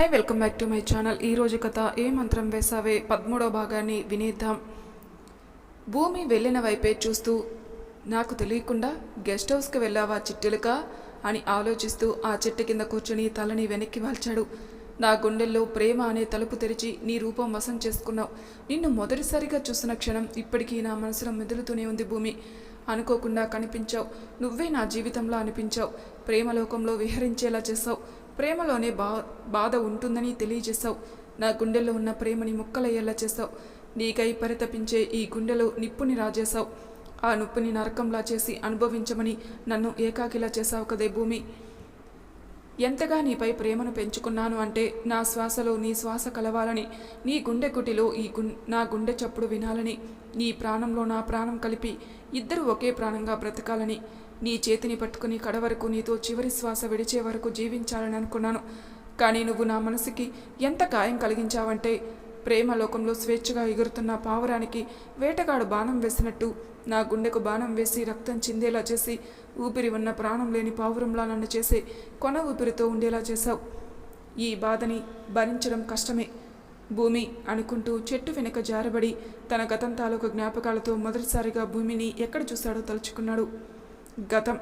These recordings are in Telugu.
Hi welcome back to my channel ఈరోజు కథ ఏ మంత్రం వేసావే? పదమూడో భాగాన్ని వినేద్దాం. భూమి వెళ్ళిన వైపే చూస్తూ నాకు తెలియకుండా గెస్ట్ హౌస్కి వెళ్ళావా చిట్టెలుక? అని ఆలోచిస్తూ ఆ చెట్టు కింద కూర్చుని తలని వెనక్కి వాల్చాడు. నా గుండెల్లో ప్రేమ అనే తలుపు తెరిచి నీ రూపం వశం చేసుకున్నావు. నిన్ను మొదటిసారిగా చూసిన క్షణం ఇప్పటికీ నా మనసులో మెదులుతూనే ఉంది భూమి. అనుకోకుండా కనిపించావు. నువ్వే నా జీవితంలో అనిపించావు. ప్రేమలోకంలో విహరించేలా చేసావు ప్రేమలోనే బా బాధ ఉంటుందని తెలియజేశావు. నా గుండెల్లో ఉన్న ప్రేమని ముక్కలయ్యేలా చేశావు. నీకై పరితపించే ఈ గుండెలో నిప్పుని రాజేశావు. ఆ నొప్పిని నరకంలా చేసి అనుభవించమని నన్ను ఏకాకిలా చేశావు కదే భూమి. ఎంతగా నీపై ప్రేమను పెంచుకున్నాను అంటే నా శ్వాసలో నీ శ్వాస కలవాలని నీ గుండె కుటిలో ఈ గుం నా గుండె చప్పుడు వినాలని నీ ప్రాణంలో నా ప్రాణం కలిపి ఇద్దరు ఒకే ప్రాణంగా బ్రతకాలని నీ చేతిని పట్టుకుని కడవరకు నీతో చివరి శ్వాస విడిచే వరకు జీవించాలని అనుకున్నాను. కానీ నువ్వు నా మనసుకి ఎంత గాయం కలిగించావంటే ప్రేమ లోకంలో స్వేచ్ఛగా ఎగురుతున్న పావురానికి వేటగాడు బాణం వేసినట్టు నా గుండెకు బాణం వేసి రక్తం చిందేలా చేసి ఊపిరి ఉన్న ప్రాణం లేని పావురంలా నన్ను చేసే కొన ఊపిరితో ఉండేలా చేశావు. ఈ బాధని భరించడం కష్టమే. భూమి అనుకుంటూ చెట్టు వెనుక జారబడి తన గతం తాలూకు జ్ఞాపకాలతో మొదటిసారిగా భూమిని ఎక్కడ చూశాడో తలుచుకున్నాడు. గతం.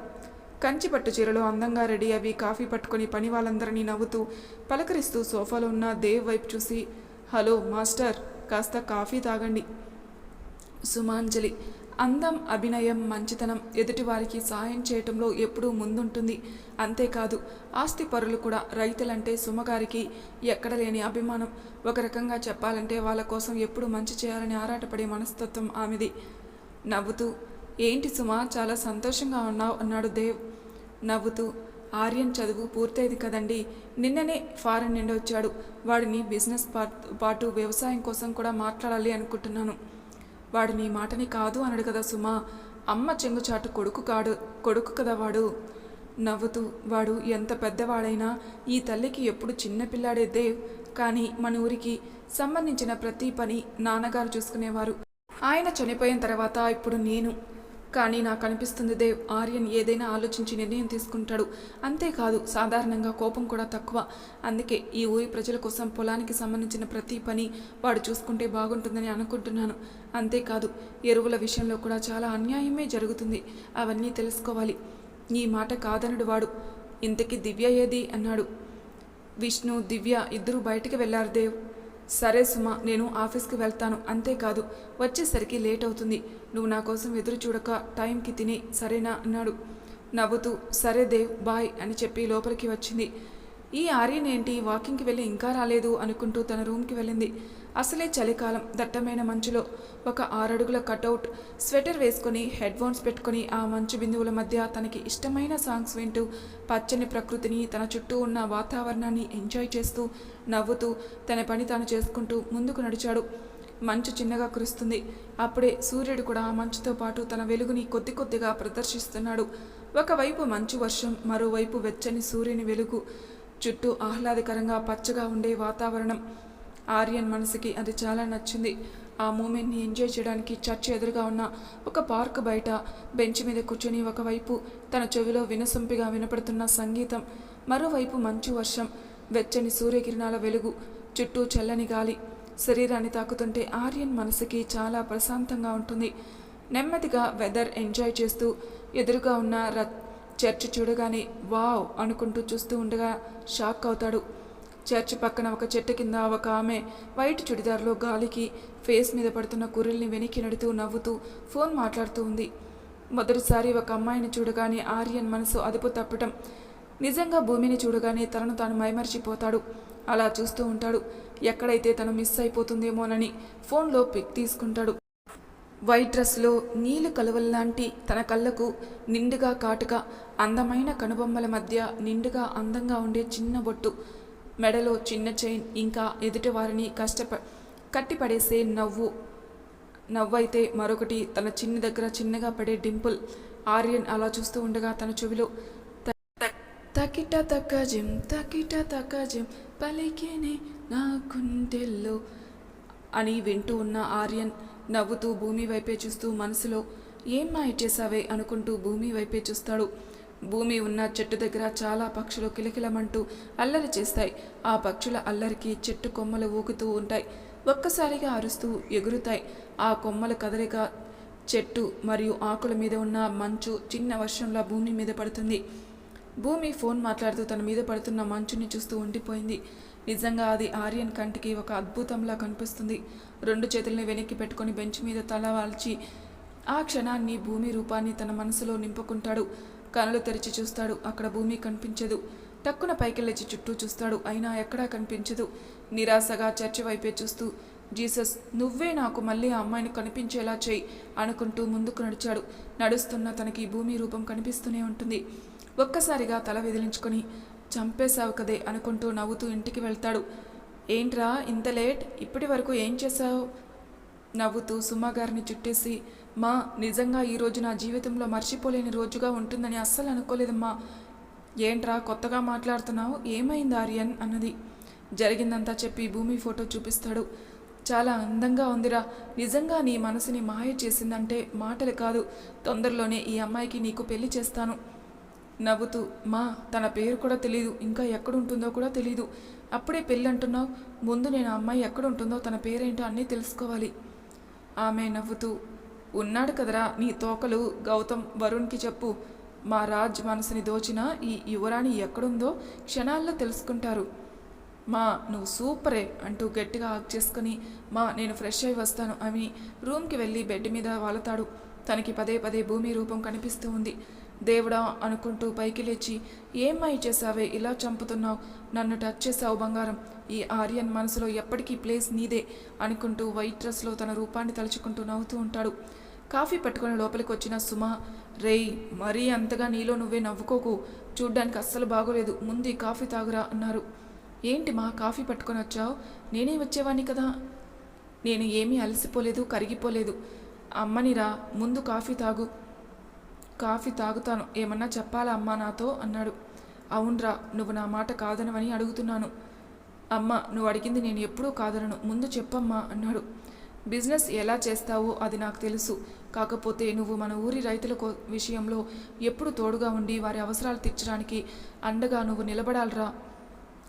కంచిపట్టు చీరలో అందంగా రెడీ అవి కాఫీ పట్టుకొని పని వాళ్ళందరినీ నవ్వుతూ పలకరిస్తూ సోఫాలో ఉన్న దేవ్ వైపు చూసి హలో మాస్టర్ కాస్త కాఫీ తాగండి. సుమాంజలి అందం అభినయం మంచితనం ఎదుటివారికి సాయం చేయటంలో ఎప్పుడూ ముందుంటుంది. అంతేకాదు ఆస్తి పరులు కూడా రైతులంటే సుమగారికి ఎక్కడ లేని అభిమానం. ఒక రకంగా చెప్పాలంటే వాళ్ళ కోసం ఎప్పుడు మంచి చేయాలని ఆరాటపడే మనస్తత్వం ఆమెది. నవ్వుతూ ఏంటి సుమ చాలా సంతోషంగా ఉన్నావు అన్నాడు దేవ్. నవ్వుతూ ఆర్యన్ చదువు పూర్తయింది కదండి నిన్ననే ఫారెన్ నుండి వచ్చాడు. వాడిని బిజినెస్ పాటు వ్యవసాయం కోసం కూడా మాట్లాడాలి అనుకుంటున్నాను. వాడు నీ మాటని కాదు అనడు కదా సుమా అమ్మ చెంగుచాటు కొడుకు కాడు కొడుకు కదా వాడు. నవ్వుతూ వాడు ఎంత పెద్దవాడైనా ఈ తల్లికి ఎప్పుడు చిన్నపిల్లాడే దేవ్ కానీ మన ఊరికి సంబంధించిన ప్రతి పని నాన్నగారు చూసుకునేవారు. ఆయన చనిపోయిన తర్వాత ఇప్పుడు నేను కానీ నాకు అనిపిస్తుంది దేవ్ ఆర్యన్ ఏదైనా ఆలోచించి నిర్ణయం తీసుకుంటాడు. అంతేకాదు సాధారణంగా కోపం కూడా తక్కువ. అందుకే ఈ ఊరి ప్రజల కోసం పొలానికి సంబంధించిన ప్రతి పని వాడు చూసుకుంటే బాగుంటుందని అనుకుంటున్నాను. అంతేకాదు ఎరువుల విషయంలో కూడా చాలా అన్యాయమే జరుగుతుంది. అవన్నీ తెలుసుకోవాలి. ఈ మాట కాదనడు వాడు. ఇంతకీ దివ్య ఏది? అన్నాడు. విష్ణు దివ్య ఇద్దరూ బయటికి వెళ్ళారు దేవ్. సరే సుమ నేను ఆఫీస్కి వెళ్తాను. అంతేకాదు వచ్చేసరికి లేట్ అవుతుంది నువ్వు నా కోసం ఎదురు చూడక టైంకి తిని సరేనా అన్నాడు. నవ్వుతూ సరే దేవ్ బాయ్ అని చెప్పి లోపలికి వచ్చింది. ఈ ఆర్యన్ ఏంటి వాకింగ్కి వెళ్ళి ఇంకా రాలేదు అనుకుంటూ తన రూమ్కి వెళ్ళింది. అసలే చలికాలం దట్టమైన మంచులో ఒక ఆరడుగుల కటౌట్ స్వెటర్ వేసుకొని హెడ్ ఫోన్స్ పెట్టుకొని ఆ మంచు బిందువుల మధ్య తనకి ఇష్టమైన సాంగ్స్ వింటూ పచ్చని ప్రకృతిని తన చుట్టూ ఉన్న వాతావరణాన్ని ఎంజాయ్ చేస్తూ నవ్వుతూ తన పని తాను చేసుకుంటూ ముందుకు నడిచాడు. మంచు చిన్నగా కురుస్తుంది. అప్పుడే సూర్యుడు కూడా ఆ మంచుతో పాటు తన వెలుగుని కొద్ది కొద్దిగా ప్రదర్శిస్తున్నాడు. ఒకవైపు మంచు వర్షం మరోవైపు వెచ్చని సూర్యుని వెలుగు. చుట్టూ ఆహ్లాదకరంగా పచ్చగా ఉండే వాతావరణం. ఆర్యన్ మనసుకి అది చాలా నచ్చింది. ఆ మూమెంట్ని ఎంజాయ్ చేయడానికి చర్చ్ ఎదురుగా ఉన్న ఒక పార్క్ బయట బెంచ్ మీద కూర్చొని ఒకవైపు తన చెవిలో వినసొంపిగా వినపడుతున్న సంగీతం మరోవైపు మంచు వర్షం వెచ్చని సూర్యకిరణాల వెలుగు చుట్టూ చల్లని గాలి. శరీరాన్ని తాకుతుంటే ఆర్యన్ మనసుకి చాలా ప్రశాంతంగా ఉంటుంది. నెమ్మదిగా వెదర్ ఎంజాయ్ చేస్తూ ఎదురుగా ఉన్న ర చర్చ్ చూడగానే వావ్ అనుకుంటూ చూస్తూ ఉండగా షాక్ అవుతాడు. చర్చ్ పక్కన ఒక చెట్టు కింద ఒక ఆమె వైట్ చుడిదార్లో గాలికి ఫేస్ మీద పడుతున్న కుర్రల్ని వెనక్కి నడుతూ నవ్వుతూ ఫోన్ మాట్లాడుతూ ఉంది. మొదటిసారి ఒక అమ్మాయిని చూడగానే ఆర్యన్ మనసు అదుపు తప్పటం. నిజంగా భూమిని చూడగానే తనను తాను మైమర్చిపోతాడు. అలా చూస్తూ ఉంటాడు. ఎక్కడైతే తను మిస్ అయిపోతుందేమోనని ఫోన్లో పిక్ తీసుకుంటాడు. వైట్ డ్రెస్లో నీళ్ళు కలువల్లాంటి తన కళ్ళకు నిండుగా కాటుగా అందమైన కనుబొమ్మల మధ్య నిండుగా అందంగా ఉండే చిన్న బొట్టు మెడలో చిన్న చైన్ ఇంకా ఎదుటి వారిని కష్టప కట్టిపడేసే నవ్వు నవ్వైతే మరొకటి తన చిన్ని దగ్గర చిన్నగా పడే డింపుల్. ఆర్యన్ అలా చూస్తూ ఉండగా తన చెవిలో తకిట తక్క జిమ్ తకిట తక్క జిమ్ పలికేనే నా గుండెల్లో అని వింటూ ఉన్న ఆర్యన్ నవ్వుతూ భూమి వైపే చూస్తూ మనసులో ఏం మా ఇచ్చేసావే? అనుకుంటూ భూమి వైపే చూస్తాడు. భూమి ఉన్న చెట్టు దగ్గర చాలా పక్షులు కిలకిలమంటూ అల్లరి చేస్తాయి. ఆ పక్షుల అల్లరికి చెట్టు కొమ్మలు ఊగుతూ ఉంటాయి. ఒక్కసారిగా అరుస్తూ ఎగురుతాయి. ఆ కొమ్మల కదలిక చెట్టు మరియు ఆకుల మీద ఉన్న మంచు చిన్న వర్షంలా భూమి మీద పడుతుంది. భూమి ఫోన్ మాట్లాడుతూ తన మీద పడుతున్న మంచుని చూస్తూ ఉండిపోయింది. నిజంగా అది ఆర్యన్ కంటికి ఒక అద్భుతంలా కనిపిస్తుంది. రెండు చేతుల్ని వెనక్కి పెట్టుకొని బెంచ్ మీద తల వాల్చి ఆ క్షణాన్ని భూమి రూపాన్ని తన మనసులో నింపుకుంటాడు. కనులు తెరిచి చూస్తాడు. అక్కడ భూమి కనిపించదు. టక్కున పైకి లేచి చుట్టూ చూస్తాడు. అయినా ఎక్కడా కనిపించదు. నిరాశగా చర్చి వైపే చూస్తూ జీసస్ నువ్వే నాకు మళ్ళీ ఆ అమ్మాయిని కనిపించేలా చేయి అనుకుంటూ ముందుకు నడిచాడు. నడుస్తున్న తనకి భూమి రూపం కనిపిస్తూనే ఉంటుంది. ఒక్కసారిగా తల విదిలించుకొని చంపేశావు కదే అనుకుంటూ నవ్వుతూ ఇంటికి వెళ్తాడు. ఏంట్రా ఇంత లేట్? ఇప్పటి వరకు ఏం చేశావు? నవ్వుతూ సుమా గారిని చుట్టేసి మా నిజంగా ఈ రోజు నా జీవితంలో మర్చిపోలేని రోజుగా ఉంటుందని అస్సలు అనుకోలేదమ్మా. ఏంట్రా కొత్తగా మాట్లాడుతున్నావు? ఏమైంది ఆర్యన్? అన్నది. జరిగిందంతా చెప్పి భూమి ఫోటో చూపిస్తాడు. చాలా అందంగా ఉందిరా. నిజంగా నీ మనసుని మాయ చేసిందంటే మాటలు కాదు. తొందరలోనే ఈ అమ్మాయికి నీకు పెళ్ళి చేస్తాను. నవ్వుతూ మా తన పేరు కూడా తెలియదు ఇంకా ఎక్కడుంటుందో కూడా తెలియదు అప్పుడే పెళ్ళి అంటున్నావు ముందు నేను ఆ అమ్మాయి ఎక్కడుంటుందో తన పేరేంటో అన్నీ తెలుసుకోవాలి. ఆమె నవ్వుతూ ఉన్నాడు కదరా నీ తోకలు గౌతమ్ వరుణ్కి చెప్పు. మా రాజ్ మనసుని దోచిన ఈ యువరాణి ఎక్కడుందో క్షణాల్లో తెలుసుకుంటారు. మా నువ్వు సూపరే అంటూ గట్టిగా ఆగ్ చేసుకుని మా నేను ఫ్రెష్ అయి వస్తాను అని రూమ్కి వెళ్ళి బెడ్ మీద వాలతాడు తనకి పదే పదే భూమి రూపం కనిపిస్తూ ఉంది. దేవుడా అనుకుంటూ పైకి లేచి ఏమ్మాయి చేసావే ఇలా చంపుతున్నావు. నన్ను టచ్ చేసావు బంగారం. ఈ ఆర్యన్ మనసులో ఎప్పటికీ ప్లేస్ నీదే అనుకుంటూ వైట్ డ్రెస్లో తన రూపాన్ని తలుచుకుంటూ నవ్వుతూ ఉంటాడు. కాఫీ పట్టుకుని లోపలికి వచ్చిన సుమ రేయ్ మరీ అంతగా నీలో నువ్వే నవ్వుకోకు. చూడ్డానికి అస్సలు బాగోలేదు. ముందు కాఫీ తాగురా అన్నారు. ఏంటి మా కాఫీ పట్టుకొని వచ్చావు? నేనే వచ్చేవాణ్ణి కదా? నేను ఏమీ అలసిపోలేదు కరిగిపోలేదు. అమ్మనిరా ముందు కాఫీ తాగు. కాఫీ తాగుతాను. ఏమన్నా చెప్పాలా అమ్మా నాతో? అన్నాడు. అవునరా నువ్వు నా మాట కాదనవని అడుగుతున్నాను. అమ్మ నువ్వు అడిగింది నేను ఎప్పుడూ కాదనను. ముందు చెప్పమ్మా అన్నాడు. బిజినెస్ ఎలా చేస్తావో అది నాకు తెలుసు. కాకపోతే నువ్వు మన ఊరి రైతుల కో- విషయంలో ఎప్పుడు తోడుగా ఉండి వారి అవసరాలు తీర్చడానికి అండగా నువ్వు నిలబడాలిరా.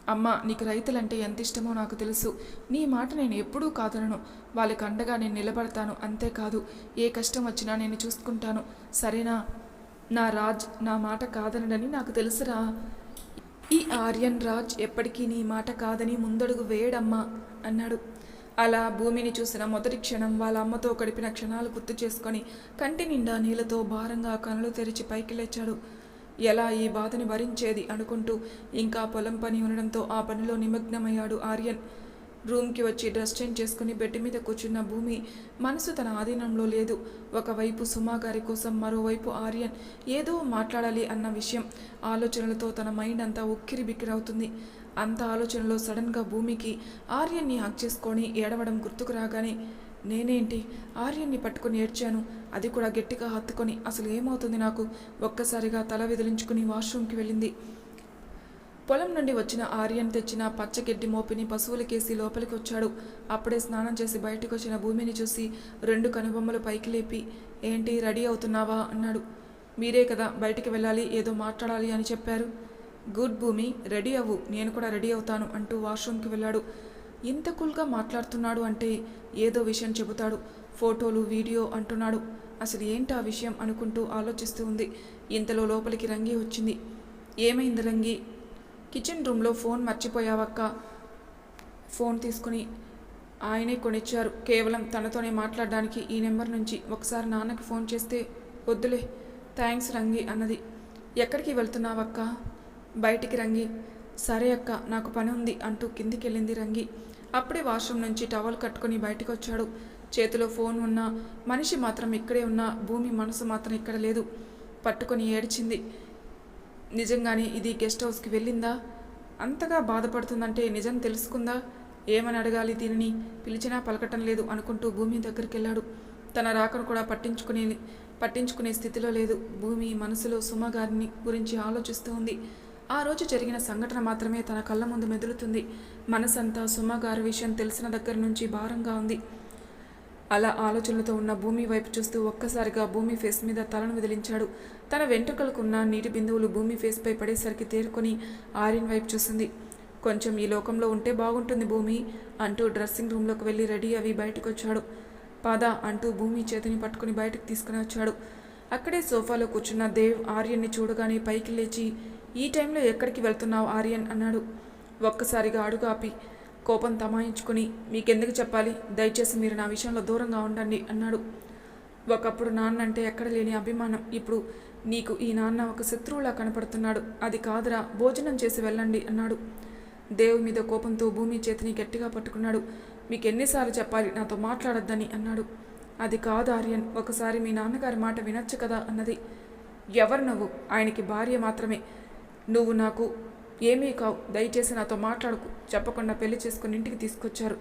అమ్మ నీకు రైతులంటే ఎంత ఇష్టమో నాకు తెలుసు. నీ మాట నేను ఎప్పుడూ కాదనను. వాళ్ళకి అండగా నేను నిలబడతాను. అంతేకాదు ఏ కష్టం వచ్చినా నేను చూసుకుంటాను. సరేనా? నా రాజ్ నా మాట కాదనడని నాకు తెలుసురా. ఈ ఆర్యన్ రాజ్ ఎప్పటికీ నీ మాట కాదని ముందడుగు వేయడమ్మా అన్నాడు. అలా భూమిని చూసిన మొదటి క్షణం వాళ్ళ అమ్మతో గడిపిన క్షణాలు గుర్తు చేసుకొని కంటి నిండా నీళ్ళతో భారంగా కనులు తెరిచి పైకి లేచాడు. ఎలా ఈ బాధని భరించేది అనుకుంటూ ఇంకా పొలం పని ఉండడంతో ఆ పనిలో నిమగ్నమయ్యాడు ఆర్యన్. రూమ్కి వచ్చి డ్రెస్ చేంజ్ చేసుకుని బెడ్ మీద కూర్చున్న భూమి మనసు తన ఆధీనంలో లేదు. ఒకవైపు సుమా గారి కోసం మరోవైపు ఆర్యన్ ఏదో మాట్లాడాలి అన్న విషయం ఆలోచనలతో తన మైండ్ అంతా ఉక్కిరి బిక్కిరవుతుంది అంత ఆలోచనలో సడన్గా భూమికి ఆర్యన్ని హక్ చేసుకొని ఏడవడం గుర్తుకు రాగానే నేనేంటి? ఆర్యన్ని పట్టుకుని ఏడ్చాను. అది కూడా గట్టిగా హత్తుకొని అసలు ఏమవుతుంది నాకు? ఒక్కసారిగా తల విదిలించుకుని వాష్రూమ్కి వెళ్ళింది. పొలం నుండి వచ్చిన ఆర్యన్ తెచ్చిన పచ్చగడ్డి మోపిని పశువులకేసి లోపలికి వచ్చాడు. అప్పుడే స్నానం చేసి బయటకు వచ్చిన భూమిని చూసి రెండు కనుబొమ్మలు పైకి లేపి ఏంటి రెడీ అవుతున్నావా? అన్నాడు. మీరే కదా బయటికి వెళ్ళాలి ఏదో మాట్లాడాలి అని చెప్పారు. గుడ్ భూమి రెడీ అవ్వు నేను కూడా రెడీ అవుతాను అంటూ వాష్రూమ్కి వెళ్ళాడు. ఇంత కూల్గా మాట్లాడుతున్నాడు అంటే ఏదో విషయం చెబుతాడు ఫోటోలు వీడియో అంటున్నాడు. అసలు ఏంటి ఆ విషయం? అనుకుంటూ ఆలోచిస్తూ ఉంది. ఇంతలో లోపలికి రంగి వచ్చింది. ఏమైంది రంగి? కిచెన్ రూమ్లో ఫోన్ మర్చిపోయావక్క? ఫోన్ తీసుకుని ఆయనే కొనిచ్చారు. కేవలం తనతోనే మాట్లాడడానికి ఈ నెంబర్ నుంచి ఒకసారి నాన్నకి ఫోన్ చేస్తే వద్దులే థ్యాంక్స్ రంగి అన్నది. ఎక్కడికి వెళ్తున్నావక్క? బయటికి రంగి సరే అక్క నాకు పని ఉంది అంటూ కిందికి వెళ్ళింది రంగి. అప్పుడే వాష్రూమ్ నుంచి టవల్ కట్టుకొని బయటకు వచ్చాడు చేతిలో ఫోన్ ఉన్నా మనిషి మాత్రం ఇక్కడే ఉన్నా భూమి మనసు మాత్రం ఇక్కడ లేదు. పట్టుకొని ఏడ్చింది. నిజంగానే ఇది గెస్ట్ హౌస్కి వెళ్ళిందా? అంతగా బాధపడుతుందంటే నిజం తెలుసుకుందా? ఏమని అడగాలి దీనిని? పిలిచినా పలకటం లేదు అనుకుంటూ భూమి దగ్గరికి వెళ్ళాడు తన రాకను కూడా పట్టించుకునే పట్టించుకునే స్థితిలో లేదు. భూమి మనసులో సుమ గారిని గురించి ఆలోచిస్తూ ఉంది. ఆ రోజు జరిగిన సంఘటన మాత్రమే తన కళ్ళ ముందు మెదులుతుంది. మనసంతా సుమ గారి విషయం తెలిసిన దగ్గర నుంచి భారంగా ఉంది. అలా ఆలోచనలతో ఉన్న భూమి వైపు చూస్తూ ఒక్కసారిగా భూమి ఫేస్ మీద తలను విదిలించాడు తన వెంట్రుకలకున్న నీటి బిందువులు భూమి ఫేస్పై పడేసరికి తేరుకొని ఆర్యన్ వైపు చూసింది. కొంచెం ఈ లోకంలో ఉంటే బాగుంటుంది భూమి అంటూ డ్రెస్సింగ్ రూమ్లోకి వెళ్ళి రెడీ అవి బయటకు వచ్చాడు పాద అంటూ భూమి చేతిని పట్టుకుని బయటకు తీసుకుని వచ్చాడు. అక్కడే సోఫాలో కూర్చున్న దేవ్ ఆర్యన్ని చూడగానే పైకి లేచి ఈ టైంలో ఎక్కడికి వెళ్తున్నావు ఆర్యన్? అన్నాడు. ఒక్కసారిగా అడుగు ఆపి కోపం తమాయించుకుని మీకెందుకు చెప్పాలి? దయచేసి మీరు నా విషయంలో దూరంగా ఉండండి అన్నాడు. ఒకప్పుడు నాన్న అంటే ఎక్కడ లేని అభిమానం. ఇప్పుడు నీకు ఈ నాన్న ఒక శత్రువులా కనపడుతున్నాడు. అది కాదురా భోజనం చేసి వెళ్ళండి అన్నాడు. దేవు మీద కోపంతో భూమి చేతిని గట్టిగా పట్టుకున్నాడు. మీకు ఎన్నిసార్లు చెప్పాలి నాతో మాట్లాడొద్దని అన్నాడు. అది కాదు ఆర్యన్ ఒకసారి మీ నాన్నగారి మాట వినొచ్చు కదా అన్నది. ఎవరు నువ్వు? ఆయనకి భార్య మాత్రమే. నువ్వు నాకు ఏమీ కావు. దయచేసి నాతో మాట్లాడకు. చెప్పకుండా పెళ్ళి చేసుకుని ఇంటికి తీసుకొచ్చారు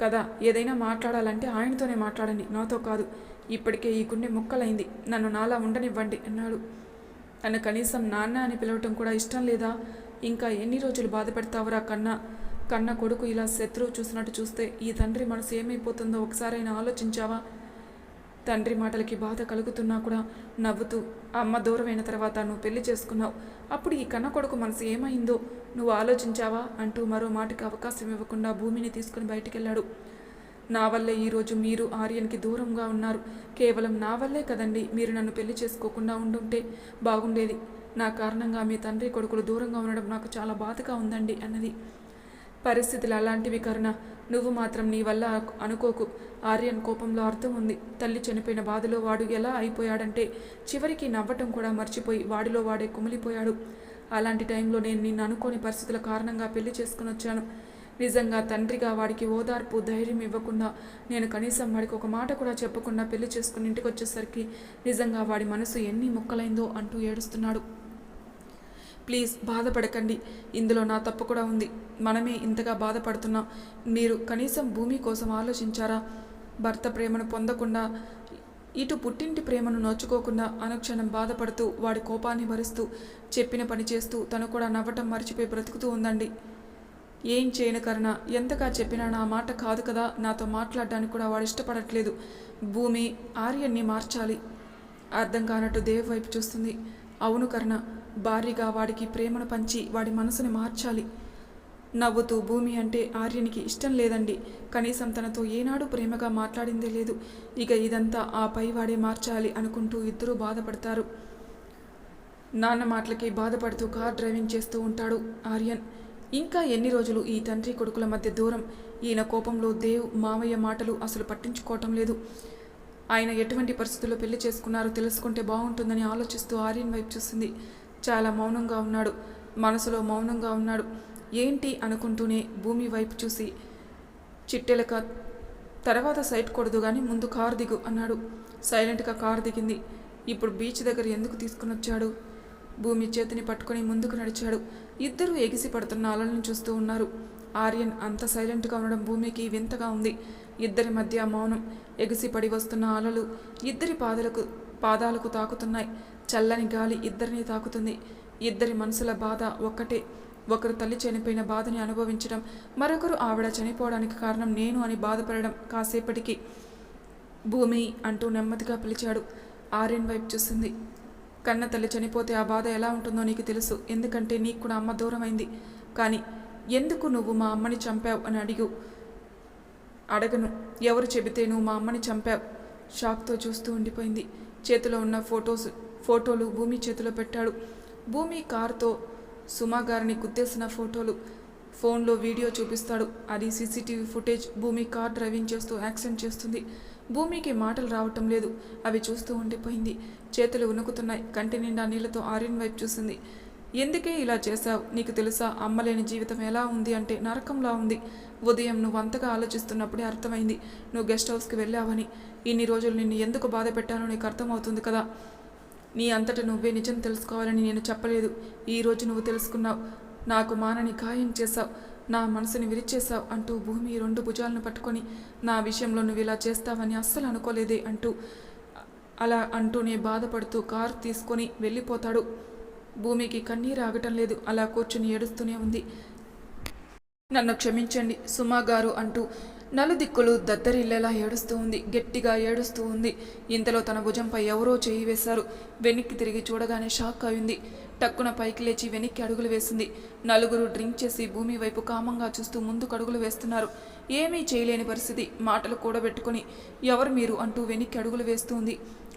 కదా. ఏదైనా మాట్లాడాలంటే ఆయనతోనే మాట్లాడండి. నాతో కాదు. ఇప్పటికే ఈ గుండె ముక్కలైంది. నన్ను నాలా ఉండనివ్వండి అన్నాడు. నన్ను కనీసం నాన్న అని పిలవటం కూడా ఇష్టం లేదా? ఇంకా ఎన్ని రోజులు బాధపడతావురా కన్నా? కన్న కొడుకు ఇలా శత్రువు చూసినట్టు చూస్తే ఈ తండ్రి మనసు ఏమైపోతుందో ఒకసారైనా ఆలోచించావా? తండ్రి మాటలకి బాధ కలుగుతున్నా కూడా నవ్వుతూ అమ్మ దూరమైన తర్వాత నువ్వు పెళ్ళి చేసుకున్నావు. అప్పుడు ఈ కన్న కొడుకు మనసు ఏమైందో నువ్వు ఆలోచించావా? అంటూ మరో మాటకి అవకాశం ఇవ్వకుండా భూమిని తీసుకుని బయటికెళ్ళాడు. నా వల్లే ఈరోజు మీరు ఆర్యన్కి దూరంగా ఉన్నారు. కేవలం నా వల్లే కదండి మీరు నన్ను పెళ్ళి చేసుకోకుండా ఉండుంటే బాగుండేది. నా కారణంగా మీ తండ్రి కొడుకులు దూరంగా ఉండడం నాకు చాలా బాధగా ఉందండి అన్నది. పరిస్థితులు అలాంటివి కరుణ. నువ్వు మాత్రం నీ వల్ల అనుకోకు. ఆర్యన్ కోపంలో అర్థం ఉంది. తల్లి చనిపోయిన బాధలో వాడు ఎలా అయిపోయాడంటే చివరికి నవ్వటం కూడా మర్చిపోయి వాడిలో వాడే కుమిలిపోయాడు. అలాంటి టైంలో నేను నిన్ను అనుకోని పరిస్థితుల కారణంగా పెళ్ళి చేసుకుని వచ్చాను. నిజంగా తండ్రిగా వాడికి ఓదార్పు ధైర్యం ఇవ్వకుండా నేను కనీసం వాడికి ఒక మాట కూడా చెప్పకుండా పెళ్ళి చేసుకుని ఇంటికి వచ్చేసరికి నిజంగా వాడి మనసు ఎన్ని ముక్కలైందో అంటూ ఏడుస్తున్నాడు. ప్లీజ్ బాధపడకండి. ఇందులో నా తప్పు కూడా ఉంది. మనమే ఇంతగా బాధపడుతున్నాం. మీరు కనీసం భూమి కోసం ఆలోచించారా? భర్త ప్రేమను పొందకుండా ఇటు పుట్టింటి ప్రేమను నోచుకోకుండా అనుక్షణం బాధపడుతూ వాడి కోపాన్ని భరిస్తూ చెప్పిన పని చేస్తూ తను కూడా నవ్వటం మర్చిపోయి బ్రతుకుతూ ఉందండి. ఏం చేయను కరుణ. ఎంతగా చెప్పినా నా మాట కాదు కదా? నాతో మాట్లాడడానికి కూడా వాడు ఇష్టపడట్లేదు. భూమి ఆర్యన్ని మార్చాలి. అర్థం కానట్టు దేవ్ వైపు చూస్తుంది. అవును కరుణ. భారీగా వాడికి ప్రేమను పంచి వాడి మనసుని మార్చాలి. నవ్వుతూ భూమి అంటే ఆర్యనికి ఇష్టం లేదండి. కనీసం తనతో ఏనాడు ప్రేమగా మాట్లాడిందే లేదు. ఇక ఇదంతా ఆ పైవాడే మార్చాలి అనుకుంటూ ఇద్దరూ బాధపడతారు. నాన్న మాటలకి బాధపడుతూ కార్ డ్రైవింగ్ చేస్తూ ఉంటాడు ఆర్యన్. ఇంకా ఎన్ని రోజులు ఈ తండ్రి కొడుకుల మధ్య దూరం? ఈయన కోపంలో దేవ్ మావయ్య మాటలు అసలు పట్టించుకోవటం లేదు. ఆయన ఎటువంటి పరిస్థితుల్లో పెళ్ళి చేసుకున్నారో తెలుసుకుంటే బాగుంటుందని ఆలోచిస్తూ ఆర్యన్ వైపు చూసింది. చాలా మౌనంగా ఉన్నాడు. మనసులో మౌనంగా ఉన్నాడు. ఏంటి అనుకుంటూనే భూమి వైపు చూసి చిట్టెలక తర్వాత సైట్ కొడదు కానీ ముందు కారు దిగు అన్నాడు. సైలెంట్గా కారు దిగింది. ఇప్పుడు బీచ్ దగ్గర ఎందుకు తీసుకుని వచ్చాడు భూమి చేతిని పట్టుకొని ముందుకు నడిచాడు. ఇద్దరూ ఎగిసి పడుతున్న అలలను చూస్తూ ఉన్నారు. ఆర్యన్ అంత సైలెంట్గా ఉండడం భూమికి వింతగా ఉంది. ఇద్దరి మధ్య మౌనం. ఎగిసి పడి వస్తున్న అలలు ఇద్దరి పాదలకు పాదాలకు తాకుతున్నాయి. చల్లని గాలి ఇద్దరిని తాకుతుంది. ఇద్దరి మనసుల బాధ ఒక్కటే. ఒకరు తల్లి చనిపోయిన బాధని అనుభవించడం మరొకరు ఆవిడ చనిపోవడానికి కారణం నేను అని బాధపడడం కాసేపటికి భూమి అంటూ నెమ్మదిగా పిలిచాడు. ఆర్యన్ వైపు చూసింది. కన్న తల్లి చనిపోతే ఆ బాధ ఎలా ఉంటుందో నీకు తెలుసు. ఎందుకంటే నీకు కూడా అమ్మ దూరమైంది. కానీ ఎందుకు నువ్వు మా అమ్మని చంపావు అని అడిగు. అడగను. ఎవరు చెబితే నువ్వు మా అమ్మని చంపావు. షాక్తో చూస్తూ ఉండిపోయింది. చేతిలో ఉన్న ఫొటోస్ ఫోటోలు భూమి చేతిలో పెట్టాడు. భూమి కారుతో సుమా గారిని గుద్దేసిన ఫోటోలు ఫోన్లో వీడియో చూపిస్తాడు. అది CCTV footage. Bhumi car driving చేస్తూ యాక్సిడెంట్ చేస్తుంది. భూమికి మాటలు రావటం లేదు. అవి చూస్తూ ఉండిపోయింది. చేతులు ఉనుకుతున్నాయి కంటి నిండా నీళ్ళతో ఆర్యన్ వైపు చూసింది. ఎందుకే ఇలా చేశావు? నీకు తెలుసా? అమ్మలేని జీవితం ఎలా ఉంది అంటే నరకంలా ఉంది. ఉదయం నువ్వు అంతగా ఆలోచిస్తున్నప్పుడే అర్థమైంది. నువ్వు గెస్ట్ హౌస్కి వెళ్ళావని. ఇన్ని రోజులు నిన్ను ఎందుకు బాధ పెట్టానో నీకు అర్థమవుతుంది కదా. నీ అంతట నువ్వే నిజం తెలుసుకోవాలని నేను చెప్పలేదు. ఈ రోజు నువ్వు తెలుసుకున్నావు. నాకు మానని గాయం చేశావు. నా మనసుని విరిచేశావు అంటూ భూమి రెండు భుజాలను పట్టుకొని నా విషయంలో నువ్వు ఇలా చేస్తావని అస్సలు అనుకోలేదే అంటూ అలా అంటూనే బాధపడుతూ కారు తీసుకొని వెళ్ళిపోతాడు. భూమికి కన్నీరు ఆగటం లేదు. అలా కూర్చుని ఏడుస్తూనే ఉంది. నన్ను క్షమించండి సుమా గారు అంటూ నలుదిక్కులు దద్దరిల్లేలా ఏడుస్తూ ఉంది. గట్టిగా ఏడుస్తూ ఉంది. ఇంతలో తన భుజంపై ఎవరో చేయి వేశారు. వెనక్కి తిరిగి చూడగానే షాక్ అయింది. టక్కున పైకి లేచి వెనక్కి అడుగులు వేసింది. నలుగురు డ్రింక్ చేసి భూమి వైపు కామంగా చూస్తూ ముందుకు అడుగులు వేస్తున్నారు. ఏమీ చేయలేని పరిస్థితి. మాటలు కూడబెట్టుకుని ఎవరు మీరు? అంటూ వెనక్కి అడుగులు వేస్తుంది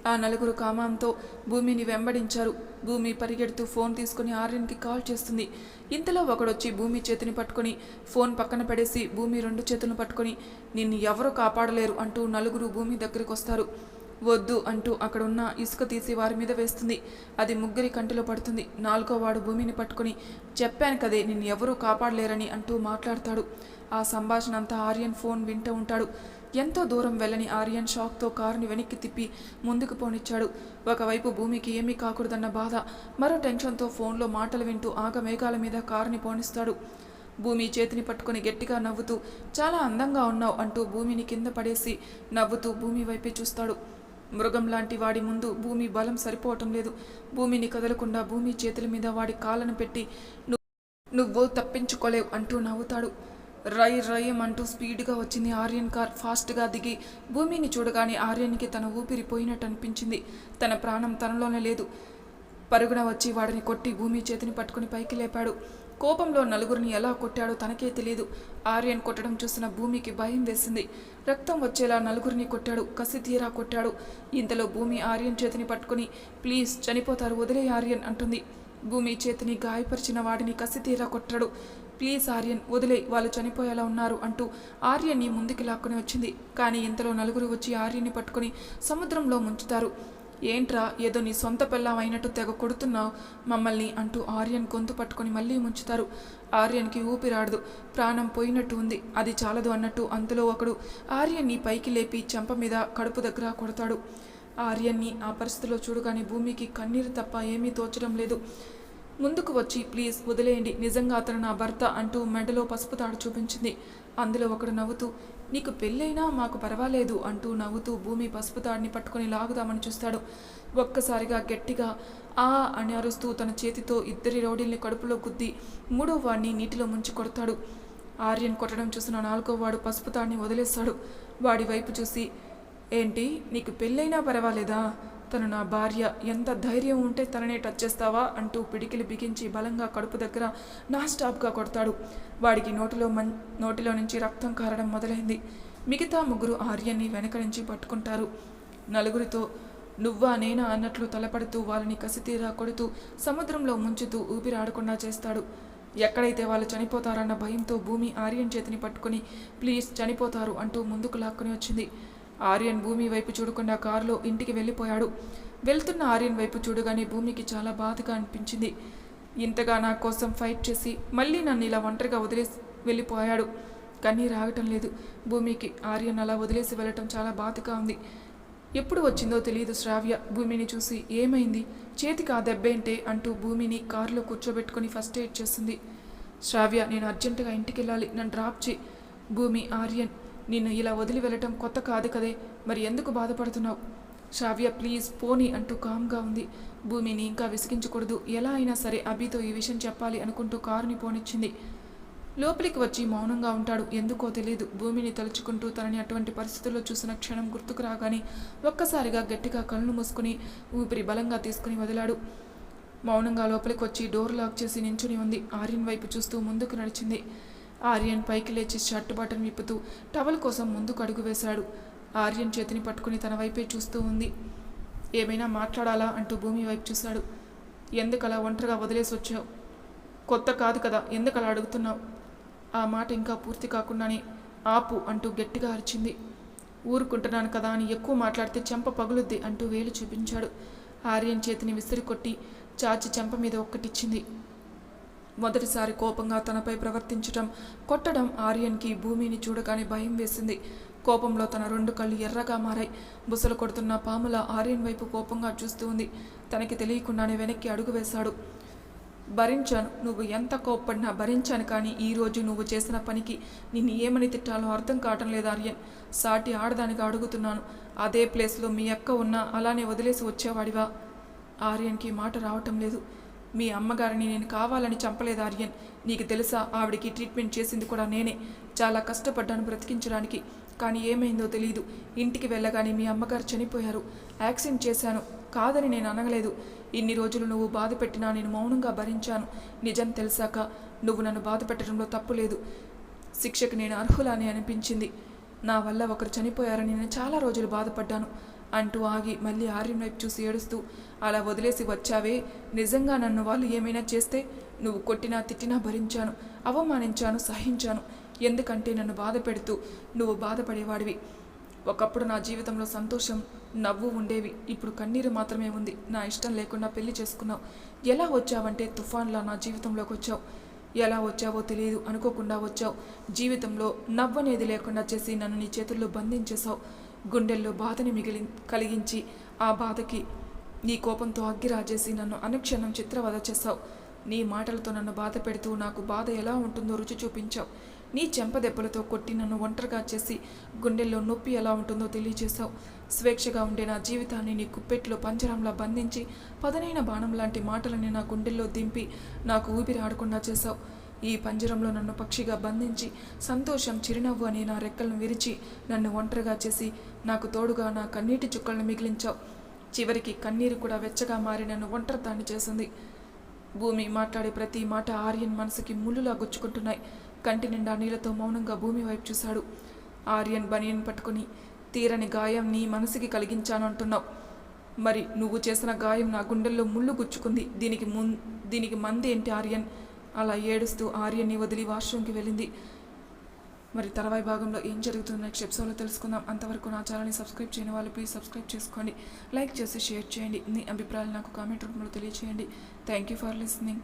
ఆ నలుగురు కామంతో భూమిని వెంబడించారు. భూమి పరిగెడుతూ ఫోన్ తీసుకుని ఆర్యన్కి కాల్ చేస్తుంది. ఇంతలో ఒకడొచ్చి భూమి చేతిని పట్టుకొని ఫోన్ పక్కన పడేసి భూమి రెండు చేతులను పట్టుకొని నిన్ను ఎవరు కాపాడలేరు అంటూ నలుగురు భూమి దగ్గరికి వస్తారు వద్దు అంటూ అక్కడ ఉన్న ఇసుక తీసి వారి మీద వేస్తుంది. అది ముగ్గురి కంటిలో పడుతుంది. నాలుగో వాడు భూమిని పట్టుకొని చెప్పాను కదే నిన్ను ఎవరూ కాపాడలేరని అంటూ మాట్లాడతాడు. ఆ సంభాషణ అంతా ఆర్యన్ ఫోన్ వింటూ ఉంటాడు. ఎంతో దూరం వెళ్ళని ఆర్యన్ షాక్తో కారుని వెనక్కి తిప్పి ముందుకు పోనిచ్చాడు. ఒకవైపు భూమికి ఏమీ కాకూడదన్న బాధ మరో టెన్షన్తో ఫోన్లో మాటలు వింటూ ఆగమేఘాల మీద కారుని పోనిస్తాడు. భూమి చేతిని పట్టుకొని గట్టిగా నవ్వుతూ చాలా అందంగా ఉన్నావు అంటూ భూమిని కింద పడేసి నవ్వుతూ భూమి వైపే చూస్తాడు. మృగం లాంటి వాడి ముందు భూమి బలం సరిపోవటం లేదు. భూమిని కదలకుండా భూమి చేతుల మీద వాడి కాళ్ళను పెట్టి నువ్వు తప్పించుకోలేవు అంటూ నవ్వుతాడు. రై రయం అంటూ స్పీడ్గా వచ్చింది ఆర్యన్ కార్. ఫాస్ట్గా దిగి భూమిని చూడగానే ఆర్యన్కి తన ఊపిరి పోయినట్టు అనిపించింది. తన ప్రాణం తనలోనే లేదు. పరుగున వచ్చి వాడిని కొట్టి భూమి చేతిని పట్టుకుని పైకి లేపాడు. కోపంలో నలుగురిని ఎలా కొట్టాడో తనకే తెలియదు. ఆర్యన్ కొట్టడం చూసిన భూమికి భయం వేసింది. రక్తం వచ్చేలా నలుగురిని కొట్టాడు. కసి తీరా కొట్టాడు. ఇంతలో భూమి ఆర్యన్ చేతిని పట్టుకుని ప్లీజ్ చనిపోతారు వదిలే ఆర్యన్ అంటుంది. భూమి చేతిని గాయపరిచిన వాడిని కసి తీరా కొట్టాడు. ప్లీజ్ ఆర్యన్ వదిలే వాళ్ళు చనిపోయేలా ఉన్నారు అంటూ ఆర్యన్ని ముందుకు లాక్కుని వచ్చింది. కానీ ఇంతలో నలుగురు వచ్చి ఆర్యన్ని పట్టుకుని సముద్రంలో ముంచుతారు. ఏంట్రా ఏదో నీ సొంత పెళ్ళం అయినట్టు తెగ కొడుతున్నావు మమ్మల్ని అంటూ ఆర్యన్ గొంతు పట్టుకొని మళ్ళీ ముంచుతారు. ఆర్యన్కి ఊపిరాడదు ప్రాణం పోయినట్టు ఉంది. అది చాలదు అన్నట్టు అంతలో ఒకడు ఆర్యన్ని పైకి లేపి చెంప మీద కడుపు దగ్గర కొడతాడు. ఆర్యన్ని ఆ పరిస్థితిలో చూడగానే భూమికి కన్నీరు తప్ప ఏమీ తోచడం లేదు. ముందుకు వచ్చి ప్లీజ్ వదిలేయండి. నిజంగా అతను నా భర్త అంటూ మెడలో పసుపు తాడు చూపించింది. అందులో ఒకడు నవ్వుతూ నీకు పెళ్ళైనా మాకు పర్వాలేదు అంటూ నవ్వుతూ భూమి పసుపు తాడిని పట్టుకొని లాగుదామని చూస్తాడు. ఒక్కసారిగా గట్టిగా ఆ అని అరుస్తూ తన చేతితో ఇద్దరి రౌడీల్ని కడుపులో గుద్ది మూడో వాడిని నీటిలో ముంచి కొడతాడు. ఆర్యన్ కొట్టడం చూసిన నాలుగో వాడు పసుపు తాడిని వదిలేస్తాడు. వాడి వైపు చూసి ఏంటి? నీకు పెళ్ళైనా పర్వాలేదా? తను నా భార్య ఎంత ధైర్యం ఉంటే తననే టచ్ చేస్తావా? అంటూ పిడికిలి బిగించి బలంగా కడుపు దగ్గర నా స్టాప్గా కొడతాడు. వాడికి నోటిలో మన్ నోటిలో నుంచి రక్తం కారడం మొదలైంది. మిగతా ముగ్గురు ఆర్యన్ని వెనక నుంచి పట్టుకుంటారు. నలుగురితో నువ్వా నేనా? అన్నట్లు తలపడుతూ వాళ్ళని కసితీరా కొడుతూ సముద్రంలో ముంచుతూ ఊపిరాడకుండా చేస్తాడు. ఎక్కడైతే వాళ్ళు చనిపోతారన్న భయంతో భూమి ఆర్యన్ చేతిని పట్టుకొని ప్లీజ్ చనిపోతారు అంటూ ముందుకు లాక్కుని వచ్చింది. ఆర్యన్ భూమి వైపు చూడకుండా కారులో ఇంటికి వెళ్ళిపోయాడు. వెళ్తున్న ఆర్యన్ వైపు చూడగానే భూమికి చాలా బాధగా అనిపించింది. ఇంతగా నా కోసం ఫైట్ చేసి మళ్ళీ నన్ను ఇలా ఒంటరిగా వదిలేసి వెళ్ళిపోయాడు. కానీ రాగటం లేదు. భూమికి ఆర్యన్ అలా వదిలేసి వెళ్ళటం చాలా బాధగా ఉంది. ఎప్పుడు వచ్చిందో తెలియదు శ్రావ్య. భూమిని చూసి ఏమైంది? చేతికి ఆ దెబ్బేంటే అంటూ భూమిని కారులో కూర్చోబెట్టుకుని ఫస్ట్ ఎయిడ్ చేస్తుంది. శ్రావ్య నేను అర్జెంటుగా ఇంటికి వెళ్ళాలి. నన్ను డ్రాప్ చేయి. భూమి ఆర్యన్ నిన్ను ఇలా వదిలి వెళ్ళటం కొత్త కాదు కదే మరి ఎందుకు బాధపడుతున్నావు? శ్రావ్య ప్లీజ్ పోనీ అంటూ కామ్గా ఉంది. భూమిని ఇంకా విసిగించకూడదు. ఎలా అయినా సరే అభితో ఈ విషయం చెప్పాలి అనుకుంటూ కారుని పోనిచ్చింది. లోపలికి వచ్చి మౌనంగా ఉంటాడు. ఎందుకో తెలియదు భూమిని తలుచుకుంటూ తనని అటువంటి పరిస్థితుల్లో చూసిన క్షణం గుర్తుకు రాగానే ఒక్కసారిగా గట్టిగా కళ్ళు మూసుకుని ఊపిరి బలంగా తీసుకుని వదిలాడు. మౌనంగా లోపలికి వచ్చి డోర్ లాక్ చేసి నించుని ఉంది. ఆర్యన్ వైపు చూస్తూ ముందుకు నడిచింది. ఆర్యన్ పైకి లేచి షర్ట్ బటన్ విప్పుతూ టవల్ కోసం ముందుకు అడుగు వేశాడు. ఆర్యన్ చేతిని పట్టుకుని తన వైపే చూస్తూ ఉంది. ఏమైనా మాట్లాడాలా అంటూ భూమి వైపు చూశాడు. ఎందుకలా ఒంటరిగా వదిలేసి వచ్చావు? కొత్త కాదు కదా ఎందుకలా అడుగుతున్నావు? ఆ మాట ఇంకా పూర్తి కాకుండానే ఆపు అంటూ గట్టిగా అరిచింది. ఊరుకుంటున్నాను కదా అని ఎక్కువ మాట్లాడితే చెంప పగులుద్ది అంటూ వేలు చూపించాడు. ఆర్యన్ చేతిని విసిరి కొట్టి చాచి చెంప మీద ఒక్కటిచ్చింది. మొదటిసారి కోపంగా తనపై ప్రవర్తించటం కొట్టడం ఆర్యన్కి భూమిని చూడగానే భయం వేసింది. కోపంలో తన రెండు కళ్ళు ఎర్రగా మారాయి. బుసలు కొడుతున్న పాముల ఆర్యన్ వైపు కోపంగా చూస్తూ ఉంది. తనకి తెలియకుండానే వెనక్కి అడుగు వేశాడు. భరించాను. నువ్వు ఎంత కోప్పడినా భరించాను కానీ ఈరోజు నువ్వు చేసిన పనికి నిన్ను ఏమని తిట్టాలో అర్థం కావటం లేదు ఆర్యన్. సాటి ఆడదానికి అడుగుతున్నాను. అదే ప్లేస్లో మీ అక్క ఉన్నా అలానే వదిలేసి వచ్చేవాడివా? ఆర్యన్కి మాట రావటం లేదు. మీ అమ్మగారిని నేను కావాలని చంపలేదు ఆర్యన్. నీకు తెలుసా ఆవిడికి ట్రీట్మెంట్ చేసింది కూడా నేనే. చాలా కష్టపడ్డాను బ్రతికించడానికి. కానీ ఏమైందో తెలియదు ఇంటికి వెళ్ళగానే మీ అమ్మగారు చనిపోయారు. యాక్సిడెంట్ చేశాను. కాదని నేను అనగలేదు. ఇన్ని రోజులు నువ్వు బాధ పెట్టినా నేను మౌనంగా భరించాను. నిజం తెలిసాక నువ్వు నన్ను బాధ పెట్టడంలో తప్పులేదు శిక్షకు నేను అర్హులని అనిపించింది. నా వల్ల ఒకరు చనిపోయారని నేను చాలా రోజులు బాధపడ్డాను. అంటూ ఆగి మళ్ళీ ఆర్యం వైపు చూసి ఏడుస్తూ అలా వదిలేసి వచ్చావే? నిజంగా నన్ను వాళ్ళు ఏమైనా చేస్తే నువ్వు కొట్టినా తిట్టినా భరించాను అవమానించాను సహించాను. ఎందుకంటే నన్ను బాధ పెడుతూ నువ్వు బాధపడేవాడివి. ఒకప్పుడు నా జీవితంలో సంతోషం నవ్వు ఉండేవి. ఇప్పుడు కన్నీరు మాత్రమే ఉంది. నా ఇష్టం లేకుండా పెళ్ళి చేసుకున్నావు. ఎలా వచ్చావంటే తుఫాన్లా నా జీవితంలోకి వచ్చావు. ఎలా వచ్చావో తెలియదు అనుకోకుండా వచ్చావు. జీవితంలో నవ్వనేది లేకుండా చేసి నన్ను నీ చేతుల్లో బంధించేశావు. గుండెల్లో బాధని మిగిలి కలిగించి ఆ బాధకి నీ కోపంతో అగ్గిరాజేసి నన్ను అనుక్షణం చిత్రవద చేశావు. నీ మాటలతో నన్ను బాధ పెడుతూ నాకు బాధ ఎలా ఉంటుందో రుచి చూపించావు. నీ చెంప దెబ్బలతో కొట్టి నన్ను ఒంటరిగా చేసి గుండెల్లో నొప్పి ఎలా ఉంటుందో తెలియజేశావు స్వేచ్ఛగా ఉండే నా జీవితాన్ని నీ కుప్పెట్లో పంజరంలా బంధించి పదనైన బాణం లాంటి మాటలని నా గుండెల్లో దింపి నాకు ఊపిరి ఆడకుండా చేశావు. ఈ పంజరంలో నన్ను పక్షిగా బంధించి సంతోషం చిరునవ్వు అని నా రెక్కలను విరిచి నన్ను ఒంటరిగా చేసి నాకు తోడుగా నా కన్నీటి చుక్కలను మిగిలించావు. చివరికి కన్నీరు కూడా వెచ్చగా మారి నన్ను ఒంటరితాన్ని చేసింది. భూమి మాట్లాడే ప్రతి మాట ఆర్యన్ మనసుకి ముళ్ళులా గుచ్చుకుంటున్నాయి. కంటి నిండా నీళ్ళతో మౌనంగా భూమి వైపు చూశాడు. ఆర్యన్ బనియన్ పట్టుకుని తీరని గాయం నీ మనసుకి కలిగించాను అంటున్నావు. మరి నువ్వు చేసిన గాయం నా గుండెల్లో ముళ్ళు గుచ్చుకుంది. దీనికి మున్ దీనికి మంది ఏంటి ఆర్యన్? అలా ఏడుస్తూ ఆర్యన్ని వదిలి వాష్రూమ్కి వెళ్ళింది. మరి తర్వాయి భాగంలో ఏం జరుగుతుందో నెక్స్ట్ ఎపిసోడ్లో తెలుసుకుందాం. అంతవరకు నా ఛానల్ని సబ్స్క్రైబ్ చేయని వాళ్ళు ప్లీజ్ సబ్స్క్రైబ్ చేసుకోండి. లైక్ చేసి షేర్ చేయండి. మీ అభిప్రాయాలు నాకు కామెంట్ రూపంలో తెలియచేయండి. Thank you for listening